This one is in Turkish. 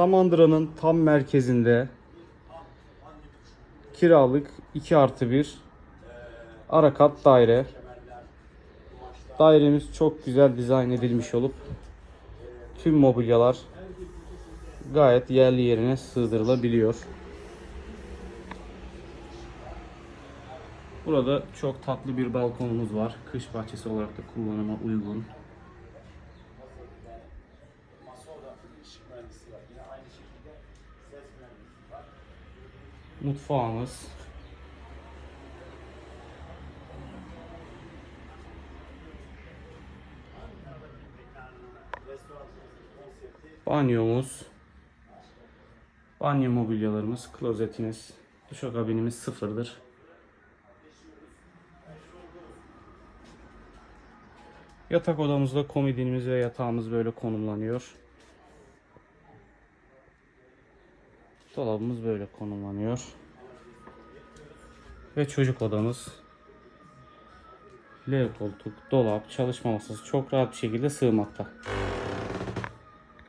Samandıra'nın tam merkezinde kiralık 2 artı 1 ara kat daire. Dairemiz çok güzel dizayn edilmiş olup tüm mobilyalar gayet yerli yerine sığdırılabiliyor. Burada çok tatlı bir balkonumuz var. Kış bahçesi olarak da kullanıma uygun. Mutfağımız. Banyomuz. Banyo mobilyalarımız, klozetiniz, duşakabinimiz sıfırdır. Yatak odamızda komodinimiz ve yatağımız böyle konumlanıyor. Dolabımız böyle konumlanıyor. Ve çocuk odamız. L koltuk, dolap, çalışma masası çok rahat bir şekilde sığmakta.